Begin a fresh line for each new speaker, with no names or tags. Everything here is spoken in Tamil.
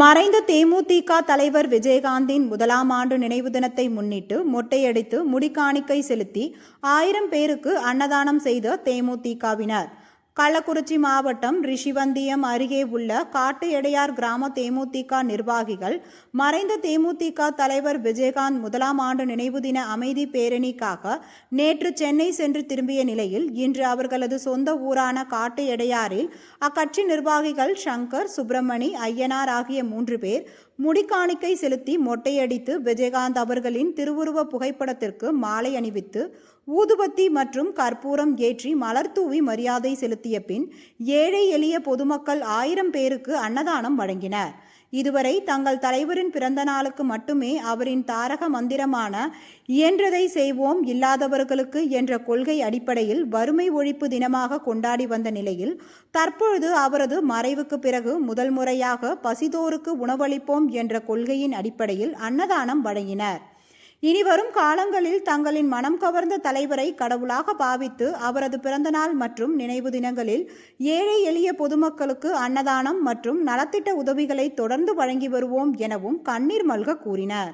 மறைந்த தேமுதிக தலைவர் விஜயகாந்தின் முதலாம் ஆண்டு நினைவு தினத்தை முன்னிட்டு மொட்டையடித்து முடிக்காணிக்கை செலுத்தி ஆயிரம் பேருக்கு அன்னதானம் செய்த தேமுதிகவினர். கள்ளக்குறிச்சி மாவட்டம் ரிஷிவந்தியம் அருகே உள்ள காட்டு எடையார் கிராம தேமுதிக நிர்வாகிகள் மறைந்த தேமுதிக தலைவர் விஜயகாந்த் முதலாம் ஆண்டு நினைவு தின அமைதி பேரணிக்காக நேற்று சென்னை சென்று திரும்பிய நிலையில் இன்று அவர்களது சொந்த ஊரான காட்டு எடையாரில் அக்கட்சி நிர்வாகிகள் சங்கர் சுப்பிரமணி ஐயனார் ஆகிய மூன்று பேர் முடிக்காணிக்கை செலுத்தி மொட்டையடித்து விஜயகாந்த் அவர்களின் திருவுருவ புகைப்படத்திற்கு மாலை அணிவித்து ஊதுபத்தி மற்றும் கற்பூரம் ஏற்றி மலர் தூவி மரியாதை செலுத்திய பின் ஏழை எளிய பொதுமக்கள் ஆயிரம் பேருக்கு அன்னதானம் வழங்கினர். இதுவரை தங்கள் தலைவரின் பிறந்த நாளுக்கு மட்டுமே அவரின் தாரக மந்திரமான இயன்றதை செய்வோம் இல்லாதவர்களுக்கு என்ற கொள்கை அடிப்படையில் வறுமை ஒழிப்பு தினமாக கொண்டாடி வந்த நிலையில் தற்பொழுது அவரது மறைவுக்கு பிறகு முதல் முறையாக பசிதோருக்கு உணவளிப்போம் என்ற கொள்கையின் அடிப்படையில் அன்னதானம் வழங்கினர். இனிவரும் காலங்களில் தங்களின் மனம் கவர்ந்த தலைவரை கடவுளாக பாவித்து அவரது பிறந்தநாள் மற்றும் நினைவு தினங்களில் ஏழை எளிய பொதுமக்களுக்கு அன்னதானம் மற்றும் நலத்திட்ட உதவிகளை தொடர்ந்து வழங்கி வருவோம் எனவும் கண்ணீர் மல்க கூறினார்.